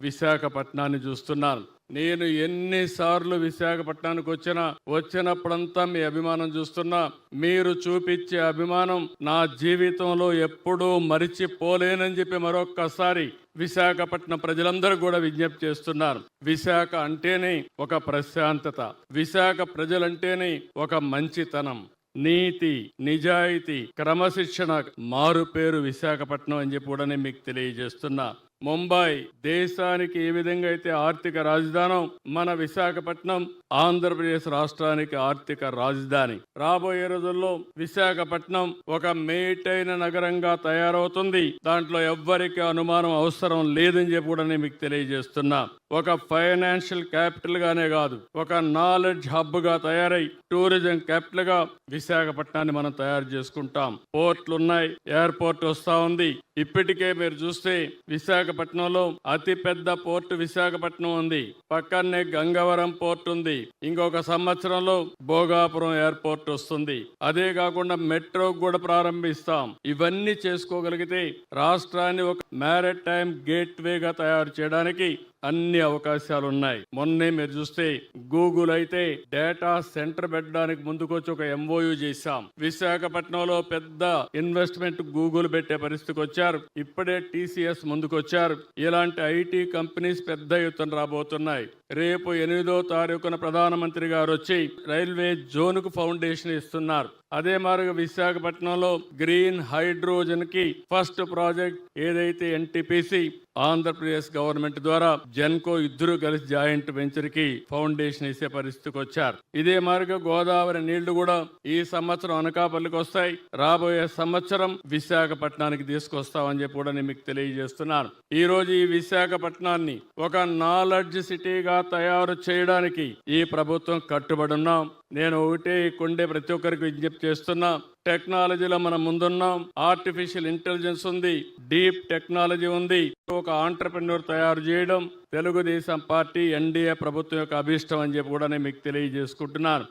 విశాఖపట్నాన్ని చూస్తున్నాను నేను ఎన్నిసార్లు విశాఖపట్నానికి వచ్చినా వచ్చినప్పుడంతా మీ అభిమానం చూస్తున్నా. మీరు చూపించే అభిమానం నా జీవితంలో ఎప్పుడూ మరిచిపోలేనని చెప్పి మరొక్కసారి విశాఖపట్నం ప్రజలందరూ కూడా విజ్ఞప్తి చేస్తున్నారు. విశాఖ అంటేనే ఒక ప్రశాంతత. విశాఖ ప్రజలంటేనే ఒక మంచితనం. నీతి నిజాయితీ క్రమశిక్షణ మారుపేరు విశాఖపట్నం అని చెప్పి కూడా నేను మీకు తెలియజేస్తున్నా. ముంబై దేశానికి ఏ విధంగా అయితే ఆర్థిక రాజధానం మన విశాఖపట్నం ఆంధ్రప్రదేశ్ రాష్ట్రానికి ఆర్థిక రాజధాని. రాబోయే రోజుల్లో విశాఖపట్నం ఒక మేటైన నగరంగా తయారవుతుంది. దాంట్లో ఎవ్వరికి అనుమానం అవసరం లేదని చెప్పి కూడా నేను మీకు తెలియజేస్తున్నా. ఒక ఫైనాన్షియల్ క్యాపిటల్ గానే కాదు ఒక నాలెడ్జ్ హబ్గా తయారై టూరిజం క్యాపిటల్గా విశాఖపట్నాన్ని మనం తయారు చేసుకుంటాం. పోర్ట్లు ఉన్నాయి ఎయిర్పోర్ట్ వస్తా ఉంది. ఇప్పటికే మీరు చూస్తే విశాఖ విశాఖపట్నంలో అతి పెద్ద పోర్టు విశాఖపట్నం ఉంది. పక్కనే గంగవరం పోర్ట్ ఉంది. ఇంకొక సంవత్సరంలో భోగాపురం ఎయిర్పోర్ట్ వస్తుంది. అదే కాకుండా మెట్రో కూడా ప్రారంభిస్తాం. ఇవన్నీ చేసుకోగలిగితే రాష్ట్రాన్ని ఒక మ్యారటైమ్ గేట్ గేట్వేగా తయారు చేయడానికి అన్ని అవకాశాలు ఉన్నాయి మొన్నే మీరు చూస్తే గూగుల్ అయితే డేటా సెంటర్ పెట్టడానికి ముందుకొచ్చి ఒక ఎంఓయూ చేశాం. విశాఖపట్నంలో పెద్ద ఇన్వెస్ట్మెంట్ గూగుల్ పెట్టే పరిస్థితికి వచ్చారు. ఇప్పుడే టీసీఎస్ ముందుకొచ్చారు. ఇలాంటి ఐటీ కంపెనీస్ పెద్ద ఎత్తున రాబోతున్నాయి. రేపు ఎనిమిదో తారీఖున ప్రధానమంత్రి గారు వచ్చి రైల్వే జోన్కు ఫౌండేషన్ ఇస్తున్నారు. అదే మారుగా విశాఖపట్నంలో గ్రీన్ హైడ్రోజన్కి ఫస్ట్ ప్రాజెక్ట్ ఏదైతే ఎన్టీపీసీ ఆంధ్రప్రదేశ్ గవర్నమెంట్ ద్వారా జెన్కో ఇద్దరు కలిసి జాయింట్ వెంచర్కి ఫౌండేషన్ ఇచ్చే పరిస్థితికి వచ్చారు. ఇదే మార్గ గోదావరి నీళ్ళు కూడా ఈ సంవత్సరం అనకాపల్లికి వస్తాయి. రాబోయే సంవత్సరం విశాఖపట్నానికి తీసుకొస్తామని చెప్పి కూడా నేను మీకు తెలియజేస్తున్నాను. ఈ రోజు ఈ విశాఖపట్నాన్ని ఒక నాలెడ్జ్ సిటీగా తయారు చేయడానికి ఈ ప్రభుత్వం కట్టుబడి ఉన్నాం. నేను ఒకటే కొండే ప్రతి ఒక్కరికి విజ్ఞప్తి చేస్తున్నా. టెక్నాలజీలో మనం ముందున్నాం. ఆర్టిఫిషియల్ ఇంటెలిజెన్స్ ఉంది. డీప్ టెక్నాలజీ ఉంది. ఒక ఆంటర్ప్రెన్యూర్ తయారు చేయడం తెలుగుదేశం పార్టీ ఎన్డీఏ ప్రభుత్వం యొక్క అభిష్టం అని చెప్పి కూడా నేను మీకు తెలియజేసుకుంటున్నాను.